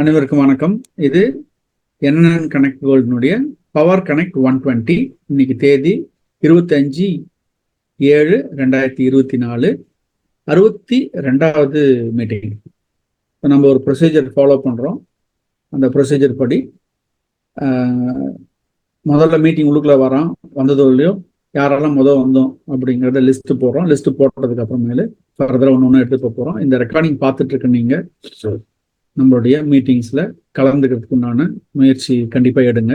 அனைவருக்கும் வணக்கம். இது என்என் கனெக்ட் வேர்ல்டினுடைய பவர் கனெக்ட் ஒன் டுவெண்ட்டி இன்னைக்கு தேதி இருபத்தஞ்சி ஏழு ரெண்டாயிரத்தி இருபத்தி நாலு. அறுபத்தி ரெண்டாவது மீட்டிங் இப்போ நம்ம ஒரு ப்ரொசீஜர் ஃபாலோ பண்ணுறோம் அந்த ப்ரொசீஜர் படி முதல்ல மீட்டிங் உள்ளுக்குள்ள வரோம் வந்ததோ இல்லையோ யாரெல்லாம் முதல் வந்தோம் அப்படிங்கிறத லிஸ்ட்டு போடுறோம். லிஸ்ட்டு போட்டதுக்கு அப்புறமேலு ஃபர்தராக ஒன்று ஒன்று எடுத்து போகிறோம் இந்த ரெக்கார்டிங் பார்த்துட்டு இருக்க நீங்கள் நம்மளுடைய மீட்டிங்ஸில் கலந்துக்கிறதுக்கு உண்டான முயற்சி கண்டிப்பாக எடுங்க.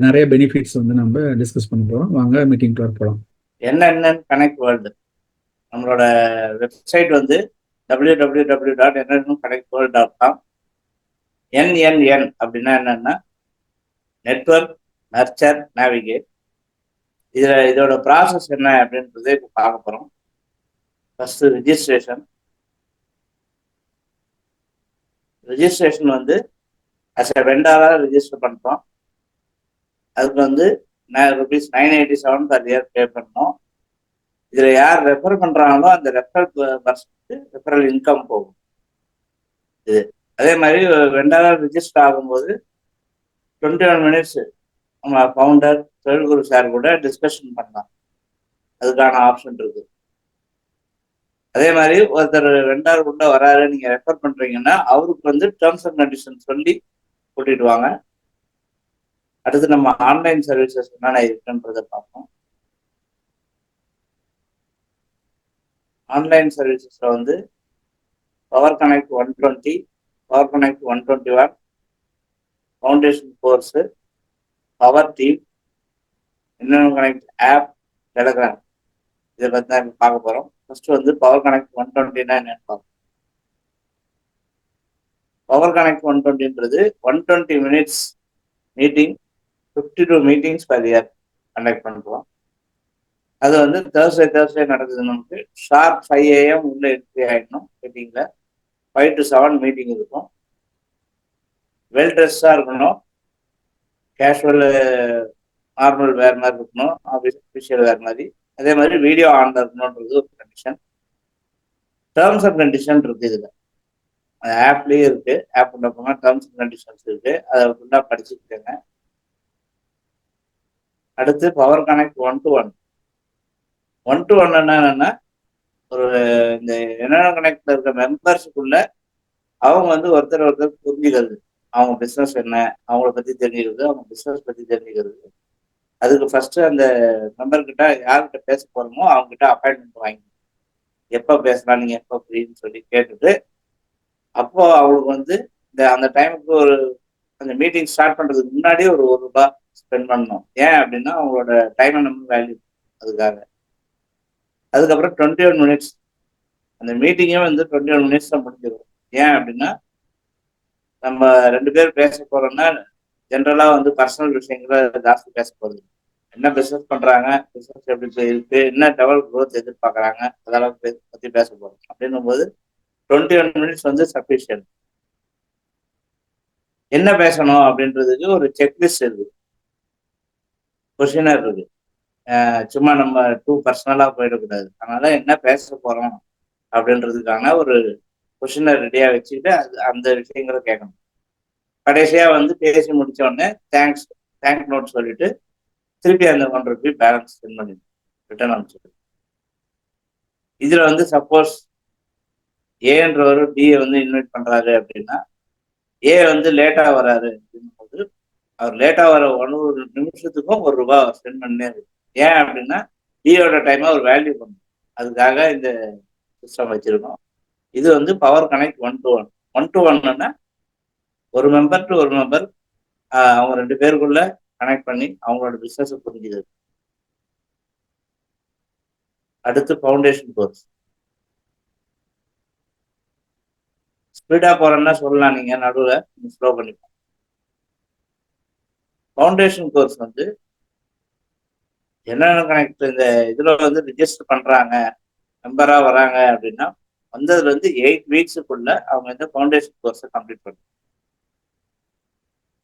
நிறைய பெனிஃபிட்ஸ் வந்து நம்ம டிஸ்கஸ் பண்ண போகிறோம் வாங்க மீட்டிங் போகலாம் என்என்என் கனெக்ட் வேர்ல்டு நம்மளோட வெப்சைட் வந்து W W W dot NN connect world dot com NNN அப்படின்னா என்னென்னா நெட்ஒர்க் நர்ச்சர் நேவிகேட் இதில் இதோட ப்ராசஸ் என்ன அப்படின்றதே இப்போ பார்க்க போகிறோம் ஃபஸ்ட்டு ரிஜிஸ்ட்ரேஷன் ரிஜிஸ்ட்ரேஷன் வந்து அஸ் அ வெண்டாராக ரிஜிஸ்டர் பண்ணுறோம் அதுக்கு வந்து rupees nine eighty seven per year pay பண்ணோம். இதில் யார் ரெஃபர் பண்ணுறாங்களோ அந்த ரெஃபரல் பர்சனுக்கு ரெஃபரல் இன்கம் போகும். இது அதே மாதிரி வெண்டாராக ரிஜிஸ்டர் ஆகும்போது டுவெண்ட்டி ஒன் மினிட்ஸ் நம்ம ஃபவுண்டர் தொழில்குரு சார் கூட டிஸ்கஷன் பண்ணலாம். அதுக்கான ஆப்ஷன் இருக்குது அதே மாதிரி ஒருத்தர் ரெண்டாவது உள்ள வராரு நீங்க ரெஃபர் பண்றீங்கன்னா அவருக்கு வந்து டேர்ம்ஸ் அண்ட் கண்டிஷன் சொல்லி கூட்டிட்டு வாங்க. அடுத்து நம்ம ஆன்லைன் சர்வீசஸ் என்னென்ன இருக்குன்றதை பார்ப்போம். ஆன்லைன் சர்வீசஸ்ல வந்து power connect one twenty power connect one twenty one foundation course power team இன்னொன்று கனெக்ட் ஆப் டெலகிராம் இதை பற்றி தான் பார்க்க போகிறோம் ஃபர்ஸ்ட் வந்து பவர் கனெக்ட் ஒன் டுவெண்ட்டினா என்னன்னு பார்ப்போம். Power connect one டுவெண்ட்டின்றது one twenty minutes meeting fifty two meetings per year conduct பண்ணுறோம் அது வந்து தேர்ஸ்டே தேர்ஸ்டே நடக்குது நமக்கு. ஷார்ப் ஃபைவ் ஏஎம் உள்ளே என்ட்ரி ஆகிடணும் மீட்டிங்கில் ஃபைவ் டு செவன் மீட்டிங் இருக்கும். வெல் ட்ரெஸ்ஸாக இருக்கணும். கேஷுவல் நார்மல் வேர் மாதிரி இருக்கணும். ஆஃபீஸ் அஃபிஷியல் வேர் மாதிரி. அதே மாதிரி வீடியோ ஆன்ல இருக்கணுன்றது ஒரு கண்டிஷன் டேர்ம்ஸ் அண்ட் கண்டிஷன் இருக்கு இதுல. ஆப்லயே இருக்கு. ஆப் உள்ள போனால் டேர்ம்ஸ் அண்ட் கண்டிஷன்ஸ் இருக்கு. அதை ஃபுல்லாக படிச்சுக்கோங்க அடுத்து power connect one two one one two one என்னன்னா ஒரு இந்த என்னென்ன கனெக்ட்ல இருக்க மெம்பர்ஸுக்குள்ள அவங்க வந்து ஒருத்தர் ஒருத்தர் புரிஞ்சுக்கிறது. அவங்க பிஸ்னஸ் என்ன அவங்கள பத்தி தெரிஞ்சுக்கிறது அவங்க பிஸ்னஸ் பத்தி தெரிஞ்சுக்கிறது. அதுக்கு ஃபர்ஸ்ட் அந்த மெம்பர்கிட்ட யார்கிட்ட பேச போறோமோ அவங்க கிட்ட அப்பாயின்மெண்ட் வாங்கி எப்போ பேசலாம் நீங்க எப்போ ஃப்ரீன்னு சொல்லி கேட்டுட்டு அப்போ அவங்களுக்கு வந்து இந்த அந்த டைமுக்கு ஒரு அந்த மீட்டிங் ஸ்டார்ட் பண்றதுக்கு முன்னாடியே ஒரு ஒரு ரூபாய் ஸ்பெண்ட் பண்ணணும். ஏன் அப்படின்னா அவங்களோட டைம் நம்ம வேல்யூ அதுக்காக. அதுக்கப்புறம் டுவெண்ட்டி ஒன் மினிட்ஸ் அந்த மீட்டிங்கே வந்து டுவெண்ட்டி ஒன் மினிட்ஸ் தான் முடிஞ்சிடும். ஏன் அப்படின்னா நம்ம ரெண்டு பேர் பேச போறோம்னா ஜென்ரலா வந்து பர்சனல் விஷயங்கள ஜாஸ்தி பேச போறது என்ன பிசினஸ் பண்றாங்க பிசினஸ் எப்படி இருக்கு என்ன டெவலப் குரோத் எதிர்பார்க்கறாங்க அதெல்லாம் பத்தி பேச போறோம். அப்படின்னும் போது டுவெண்ட்டி ஒன் மினிட்ஸ் வந்து சஃபிஷியன்ட் என்ன பேசணும் அப்படின்றதுக்கு ஒரு செக்லிஸ்ட் இருக்கு. கொஷினர் இருக்கு. சும்மா நம்ம டூ பர்சனலா போயிடக்கூடாது. அதனால என்ன பேச போறோம் அப்படின்றதுக்கான ஒரு கொஷினை ரெடியா வச்சுக்கிட்டு அது அந்த விஷயங்களை கேட்கணும். கடைசியா வந்து பேசி முடிச்ச உடனே தேங்க்ஸ் தேங்க் நோட் சொல்லிட்டு திருப்பி அந்த ஒன் ருபி பேலன்ஸ் சென்ட் பண்ணி ரிட்டர்ன் அனுப்பிச்சிடு. இதுல வந்து சப்போஸ் ஏன்றவர் பிஏ வந்து இன்வைட் பண்றாரு அப்படின்னா ஏ வந்து லேட்டா வராரு அப்படின்னும் போது அவர் லேட்டா வர ஒன்று ஒரு நிமிஷத்துக்கும் ஒரு ரூபாய் சென்ட் பண்ணே இருக்கு. ஏன் அப்படின்னா பிஏட டைம் ஒரு வேல்யூ பண்ணும் அதுக்காக இந்த சிஸ்டம் வச்சிருக்கோம். இது வந்து power connect one two one one two ஒன்னா ஒரு மெம்பர் டு ஒரு மெம்பர் அவங்க ரெண்டு பேருக்குள்ள கனெக்ட் பண்ணி அவங்களோட பிசினஸ் புரிஞ்சுது அடுத்து ஃபவுண்டேஷன் கோர்ஸ் ஸ்பீடா போறேன்னா சொல்லலாம் நீங்க நடுவில் ஸ்லோ பண்ணிப்போம் ஃபவுண்டேஷன் கோர்ஸ் வந்து என்னென்ன கனெக்ட் இந்த இதுல வந்து ரிஜிஸ்டர் பண்றாங்க மெம்பரா வராங்க அப்படின்னா வந்ததுல இருந்து எயிட் வீக்ஸுக்குள்ள அவங்க இந்த ஃபவுண்டேஷன் கோர்ஸை கம்ப்ளீட் பண்ணும்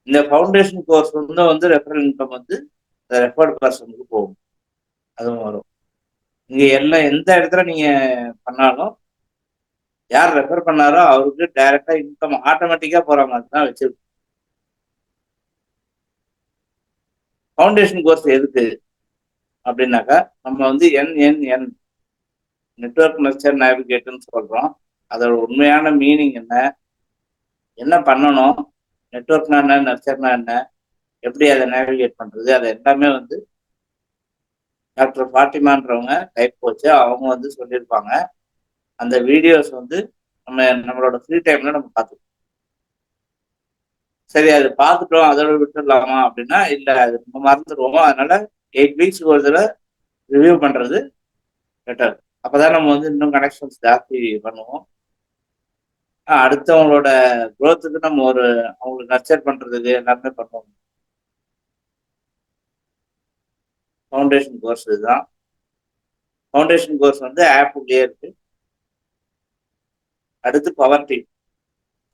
இந்த ஃபவுண்டேஷன் கோர்ஸ் வந்து வந்து ரெஃபரல் இன்கம் வந்து இந்த ரெஃபர்ட் பர்சனுக்கு போகும். அதுவும் வரும். இங்கே எல்லாம் எந்த இடத்துல நீங்கள் பண்ணாலும் யார் ரெஃபர் பண்ணாரோ அவருக்கு டைரக்டா இன்கம் ஆட்டோமேட்டிக்கா போற மாதிரி தான் வச்சிருக்கோம். ஃபவுண்டேஷன் கோர்ஸ் எதுக்கு? அப்படின்னாக்கா நம்ம வந்து என்என்என் நெட்ஒர்க் நர்ச்சர் நேவிகேட்டுன்னு சொல்றோம். அதோட உண்மையான மீனிங் என்ன? என்ன பண்ணணும்? நெட்ஒர்க்னா என்ன நர்ச்சர்னா என்ன எப்படி அதை நேவிகேட் பண்றது அதை எல்லாமே வந்து டாக்டர் ஃபாத்திமான்றவங்க டைப் கோச்சு அவங்க வந்து சொல்லியிருப்பாங்க. அந்த வீடியோஸ் வந்து நம்ம நம்மளோட ஃப்ரீ டைம்ல நம்ம பார்த்துக்கோம் சரி அது பார்த்துட்டோம் அதோட விட்டுடலாமா அப்படின்னா இல்லை அது நம்ம மறந்துடுவோம். அதனால எயிட் வீக்ஸ்க்கு ஒரு தடவை ரிவ்யூ பண்றது பெட்டர் அப்பதான் நம்ம வந்து இன்னும் கனெக்ஷன்ஸ் ஜாஸ்தி பண்ணுவோம். அடுத்தவங்களோட குரோத்துக்கு நம்ம ஒரு அவங்களுக்கு நர்ச்சர் பண்றதுக்கு எல்லாமே பண்ணுவோம். ஃபவுண்டேஷன் கோர்ஸ் இதுதான். ஃபவுண்டேஷன் கோர்ஸ் வந்து ஆப்புலயே இருக்கு. அடுத்து பவர் டீம்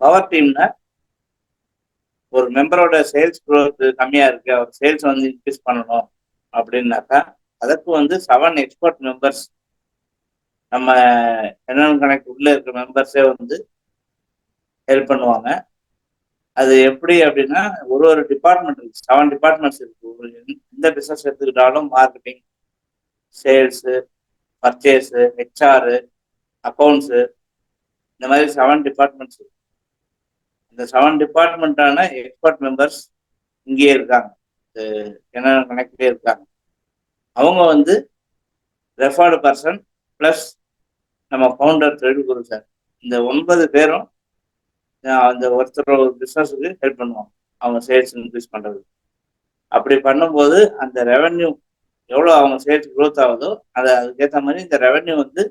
பவர் டீம்னா ஒரு மெம்பரோட சேல்ஸ் growth கம்மியா இருக்கு. அவர் சேல்ஸ் வந்து இன்க்ரீஸ் பண்ணணும் அப்படின்னாக்கா அதற்கு வந்து செவன் எக்ஸ்பர்ட் மெம்பர்ஸ் நம்ம என்னென்ன கணக்கு உள்ள இருக்க மெம்பர்ஸே வந்து ஹெல்ப் பண்ணுவாங்க. அது எப்படி அப்படின்னா ஒரு ஒரு டிபார்ட்மெண்ட் இருக்கு. செவன் டிபார்ட்மெண்ட்ஸ் இருக்கு. ஒரு எந்த பிஸ்னஸ் எடுத்துக்கிட்டாலும் marketing sales purchase HR accounts இந்த மாதிரி செவன் டிபார்ட்மெண்ட்ஸ் இந்த செவன் டிபார்ட்மெண்ட்டான எக்ஸ்பர்ட் மெம்பர்ஸ் இங்கேயே இருக்காங்க. என்ன கனெக்டே இருக்காங்க. அவங்க வந்து ரெஃபர்டு பர்சன் ப்ளஸ் நம்ம ஃபவுண்டர் தொழில் குரு சார் இந்த ஒன்பது பேரும் அந்த ஒருத்தர் ஒரு பிஸ்னஸுக்கு ஹெல்ப் பண்ணுவாங்க. அவங்க சேல்ஸ் இன்க்ரீஸ் பண்ணுறது அப்படி பண்ணும்போது அந்த ரெவன்யூ எவ்வளோ அவங்க சேல்ஸ் க்ரோத் ஆகுதோ அதை அதுக்கேற்ற மாதிரி இந்த ரெவென்யூ வந்து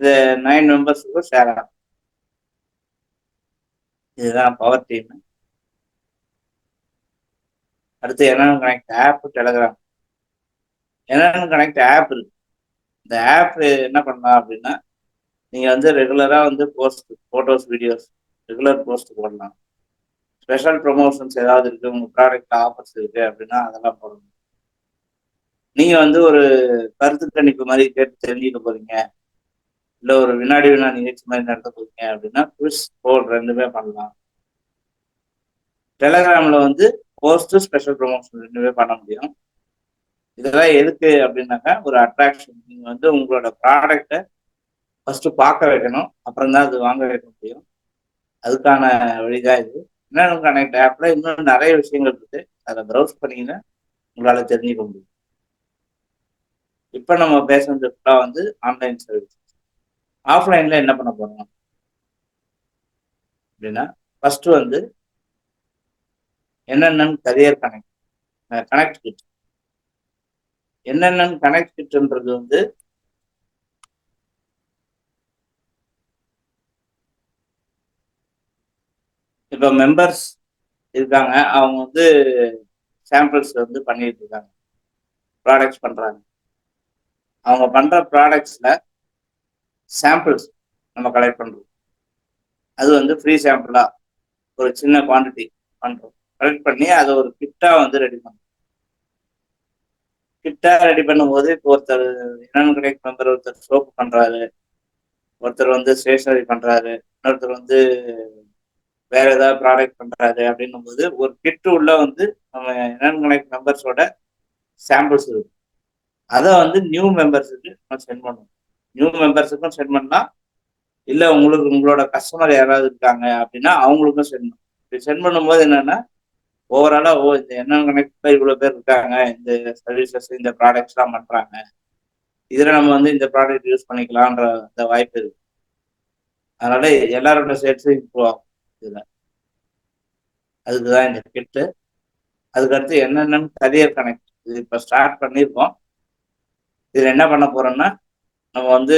இந்த நைன் மெம்பர்ஸுக்கும் ஷேர் ஆகும். இதுதான் பவர் டீம் அடுத்து என்னென்ன கனெக்ட் ஆப் டெலகிராம் என்னென்ன கனெக்ட் ஆப் இருக்கு. இந்த ஆப் என்ன பண்ணலாம் அப்படின்னா நீங்கள் வந்து ரெகுலராக வந்து post photos videos regular post போடலாம். ஸ்பெஷல் ப்ரொமோஷன்ஸ் ஏதாவது இருக்கு உங்க ப்ராடக்ட் ஆஃபர்ஸ் இருக்கு அப்படின்னா அதெல்லாம் போடணும். நீங்க வந்து ஒரு கருத்து கணிப்பு மாதிரி கேட்டு தெரிஞ்சுக்க போறீங்க. இல்ல ஒரு வினாடி வினா நிகழ்ச்சி மாதிரி நடத்த போறீங்க அப்படின்னா குவிஸ் போல் ரெண்டுமே பண்ணலாம். டெலகிராம்ல வந்து போஸ்ட் ஸ்பெஷல் ப்ரொமோஷன் ரெண்டுமே பண்ண முடியும். இதெல்லாம் எதுக்கு அப்படின்னாக்கா ஒரு அட்ராக்ஷன் நீங்க வந்து உங்களோட ப்ராடக்டை ஃபர்ஸ்ட் பார்க்க வைக்கணும். அப்புறம் தான் அது வாங்க வைக்க முடியும். அதுக்கான வழிதான் இது. இன்னும் கனெக்ட் ஆப்ல இன்னும் நிறைய விஷயங்கள் இருக்கு. அதை ப்ரௌஸ் பண்ணீங்கன்னா உங்களால தெரிஞ்சுக்க முடியும். இப்போ நம்ம பேசுறது ஃபுல்லாக வந்து ஆன்லைன் சர்வீஸ் ஆஃப்லைன்ல என்ன பண்ண போறோம்? அப்படின்னா ஃபர்ஸ்ட் வந்து என்னென்னு கரியர் கனெக்ட் கனெக்ட் கிட் என்னென்னு கனெக்ட் கிட்ன்றது வந்து இப்போ மெம்பர்ஸ் இருக்காங்க அவங்க வந்து சாம்பிள்ஸ் வந்து பண்ணிட்டு இருக்காங்க. ப்ராடக்ட்ஸ் பண்ணுறாங்க அவங்க பண்ணுற ப்ராடக்ட்ஸில் சாம்பிள்ஸ் நம்ம கலெக்ட் பண்ணுறோம் அது வந்து ஃப்ரீ சாம்பிளாக ஒரு சின்ன குவான்டிட்டி பண்ணுறோம் கலெக்ட் பண்ணி அதை ஒரு கிட்டாக வந்து ரெடி பண்ணுறோம் கிட்டாக ரெடி பண்ணும்போது இப்போ ஒருத்தர் என்னென்ன கிடைக்கும் மெம்பர் ஒருத்தர் சோப்பு பண்ணுறாரு ஒருத்தர் வந்து ஸ்டேஷனரி பண்ணுறாரு இன்னொருத்தர் வந்து வேற ஏதாவது ப்ராடக்ட் பண்றாரு அப்படின்னும் போது ஒரு கிட்டு உள்ள வந்து நம்ம என்னென்ன கனெக்ட் மெம்பர்ஸோட சாம்பிள்ஸ் இருக்கும். அதை வந்து நியூ மெம்பர்ஸுக்கு நம்ம சென்ட் பண்ணுவோம். நியூ மெம்பர்ஸுக்கும் சென்ட் பண்ணலாம் இல்லை உங்களுக்கு உங்களோட கஸ்டமர் யாராவது இருக்காங்க அப்படின்னா அவங்களுக்கும் சென்ட் பண்ணும் இப்படி சென்ட் பண்ணும்போது என்னன்னா ஓவராலா ஓ இந்த என்ன கனெக்ட் இவ்வளோ பேர் இருக்காங்க இந்த சர்வீசஸ் இந்த ப்ராடக்ட்ஸ்லாம் பண்றாங்க. இதில் நம்ம வந்து இந்த ப்ராடக்ட் யூஸ் பண்ணிக்கலான்ற அந்த வாய்ப்பு இருக்கு. அதனால எல்லாரோட சேல்ஸும் இம்ப்ரூவ் ஆகும். இதுல அதுக்குதான் இந்த கிட்டு அதுக்கடுத்து என்னென்னு கரியர் கனெக்ட் இது இப்போ ஸ்டார்ட் பண்ணியிருக்கோம். இதில் என்ன பண்ண போறோம்னா நம்ம வந்து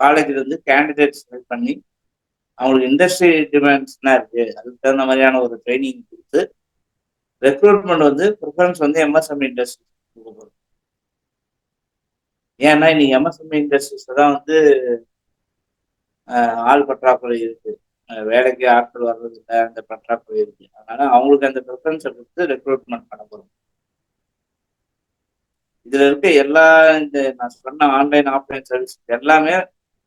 காலேஜில் இருந்து கேண்டிடேட் செலக்ட் பண்ணி அவங்களுக்கு இண்டஸ்ட்ரி டிமாண்ட்ஸ்னா இருக்கு. அதுக்கு தகுந்த மாதிரியான ஒரு ட்ரைனிங் கொடுத்து ரெக்ரூட்மெண்ட் வந்து ப்ரிஃபரன்ஸ் வந்து எம்எஸ்எம்இ இண்டஸ்ட்ரி கொடுக்க போகிறோம் ஏன்னா இன்னைக்கு எம்எஸ்எம்இ இண்டஸ்ட்ரீஸ்ல தான் வந்து ஆள் பற்றாக்குறை இருக்கு. வேலைக்கு ஆட்கள் வர்றது இல்லை அந்த பற்றாக்குறை இருக்கு அதனால அவங்களுக்கு அந்த ப்ரிஃபரன்ஸை கொடுத்து ரெக்ரூட்மெண்ட் பண்ண போகிறோம் இதுல இருக்க எல்லா இந்த நான் சொன்ன ஆன்லைன் ஆஃப்லைன் சர்வீஸ் எல்லாமே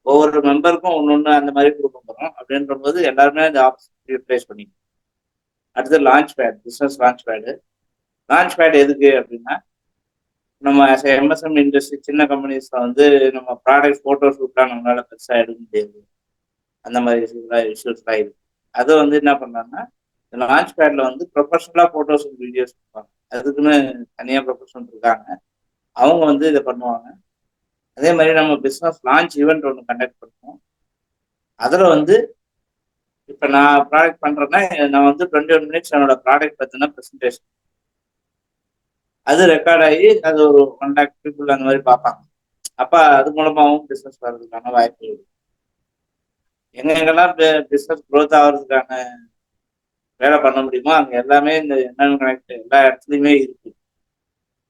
ஒவ்வொரு மெம்பருக்கும் ஒன்று ஒன்று அந்த மாதிரி கொடுக்க போகிறோம் அப்படின்ற போது எல்லாருமே அந்த ஆப்ஷன் யூட்டிலைஸ் பண்ணிக்கணும். அடுத்து launch pad business launch pad launch pad எதுக்கு அப்படின்னா நம்ம எம்எஸ்எம் இண்டஸ்ட்ரி சின்ன கம்பெனிஸில் வந்து நம்ம ப்ராடக்ட் ஃபோட்டோ ஷூட்லாம் நம்மளால பெருசாக எடுக்க முடியாது. அந்த மாதிரி இஷ்யூஸ்லாம் இருக்கு. அதை வந்து என்ன பண்ணாங்கன்னா இந்த லான்ச் பேட்ல வந்து ப்ரொஃபஷனலாக ஃபோட்டோஸ் வீடியோஸ் கொடுப்பாங்க. அதுக்குன்னு தனியாக ப்ரொஃபஷனல் இருக்காங்க. அவங்க வந்து இதை பண்ணுவாங்க. அதே மாதிரி நம்ம பிஸ்னஸ் லான்ச் ஈவெண்ட் ஒன்று கண்டக்ட் பண்ணுவோம். அதில் வந்து இப்போ நான் ப்ராடக்ட் பண்ணுறேன்னா நான் வந்து டுவெண்ட்டி ஒன் மினிட்ஸ் என்னோட ப்ராடக்ட் பார்த்தீங்கன்னா ப்ரெசன்டேஷன் அது ரெக்கார்ட் ஆகி அது ஒரு ஒன் லேக் பீப்புள் அந்த மாதிரி பார்ப்பாங்க. அப்போ அது மூலமாகவும் பிஸ்னஸ் வர்றதுக்கான வாய்ப்பு இருக்கு. எங்கெங்கெல்லாம் பிஸ்னஸ் க்ரோத் ஆகிறதுக்கான வேலை பண்ண முடியுமோ அங்கே எல்லாமே இந்த என்னென்ன கனெக்ட் எல்லா இடத்துலையுமே இருக்கு.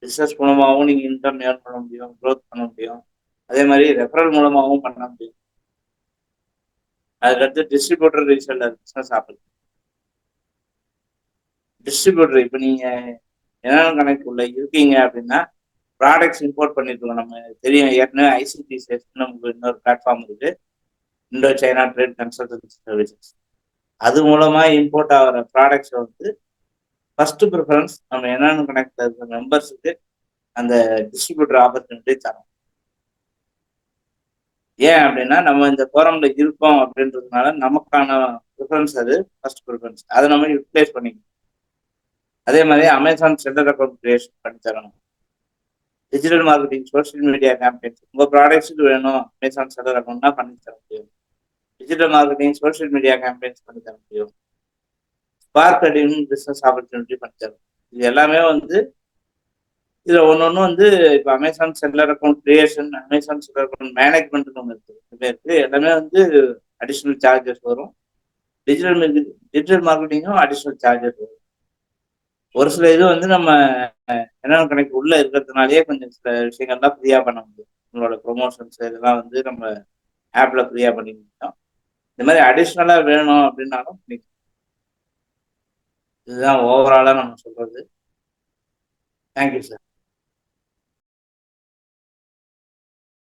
பிஸ்னஸ் மூலமாகவும் நீங்கள் இன்கம் ஏர்ன் பண்ண முடியும் க்ரோத் பண்ண முடியும். அதே மாதிரி ரெஃபரல் மூலமாகவும் பண்ண முடியும். அதுக்கடுத்து டிஸ்ட்ரிபியூட்டர் ரீசெல்லர் பிஸ்னஸ் ஆப்பர்ச்சு டிஸ்ட்ரிபியூட்டர் இப்போ நீங்கள் என்னென்ன கணக்கு உள்ள இருக்கீங்க அப்படின்னா ப்ராடக்ட்ஸ் இம்போர்ட் பண்ணிருக்கோம். நம்ம தெரியும் ஏற்கனவே ஐசிடி சேஃப் நமக்கு இன்னொரு பிளாட்ஃபார்ம் இருக்கு. Indo China trade consultancy services அது மூலமா இம்போர்ட் ஆகிற ப்ராடக்ட்ஸ் வந்து ஃபர்ஸ்ட் ப்ரிஃபரன்ஸ் நம்ம என்னென்னு கனெக்ட் இருக்கிற மெம்பர்ஸுக்கு அந்த டிஸ்ட்ரிபியூட்டர் ஆப்பர்ச்சுனிட்டி தரோம். ஏன் அப்படின்னா நம்ம இந்த ஃபோரம்ல இருப்போம் அப்படின்றதுனால நமக்கான ப்ரிஃபரன்ஸ் அது ஃபர்ஸ்ட் ப்ரிஃபரன்ஸ் அதை நம்ம யூட்டிலைஸ் பண்ணிக்கணும். அதே மாதிரி அமேசான் சென்டர் அக்கௌண்ட் கிரியேஷன் பண்ணி தரணும். Digital marketing social media campaigns உங்கள் ப்ராடக்ட்ஸுக்கு வேணும் அமேசான் சென்டர் அக்கௌண்ட்னா பண்ணி தர முடியும் digital marketing social media campaigns பண்ணி தர முடியும். ஸ்பார்க் அடியும் பிஸ்னஸ் ஆப்பர்ச்சுனிட்டி பண்ணி தரும் இது எல்லாமே வந்து இதில் ஒன்று ஒன்று வந்து இப்போ Amazon seller account creation Amazon seller account மேனேஜ்மெண்ட்னு ஒன்று இருக்குது இதுமே இருக்குது எல்லாமே வந்து அடிஷ்னல் சார்ஜஸ் வரும். டிஜிட்டல் டிஜிட்டல் மார்க்கெட்டிங்கும் அடிஷ்னல் சார்ஜஸ் வரும். ஒரு சில இது வந்து நம்ம என்னென்ன கணக்கு உள்ளே இருக்கிறதுனாலயே கொஞ்சம் சில விஷயங்கள்லாம் ஃப்ரீயாக பண்ண முடியும். நம்மளோட ப்ரொமோஷன்ஸ் இதெல்லாம் வந்து நம்ம ஆப்பில் ஃப்ரீயாக பண்ணி முடியும் இந்த மாதிரி அடிஷ்னலா வேணும் அப்படின்னாலும் பண்ணிக்கலாம் இதுதான் ஓவராலா நம்ம சொல்றது. Thank you sir